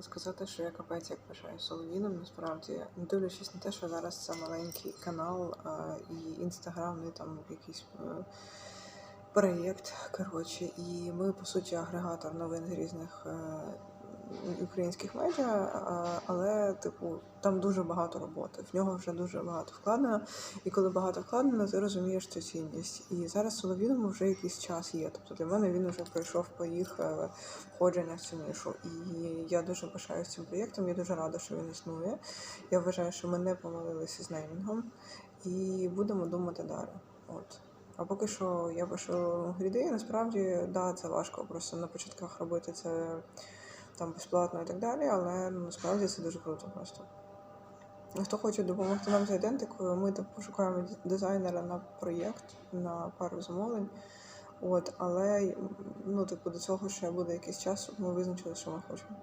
хотіла сказати, що я капець як пишаю Соловіном, насправді, не дивлячись на те, що зараз це маленький канал а, і інстаграмний там якийсь е, проєкт. Коротше, і ми, по суті, агрегатор новин з різних е, українських медіа, але, типу, там дуже багато роботи. В нього вже дуже багато вкладено. І коли багато вкладено, ти розумієш цю цінність. І зараз Соловіному вже якийсь час є. Тобто для мене він вже пройшов поїх е, входження в цю нишу. І я дуже пишаюсь цим проєктом. Я дуже рада, що він існує. Я вважаю, що ми не помилилися з неймінгом і будемо думати далі. От. А поки що я пишу гріди, насправді да, це важко просто на початках робити це там безплатно і так далі, але ну, насправді це дуже круто просто. Хто хоче допомогти нам з ідентикою, ми там пошукаємо дизайнера на проєкт, на пару замовлень. От, але ну, типу, до цього ще буде якийсь час, щоб ми визначили, що ми хочемо.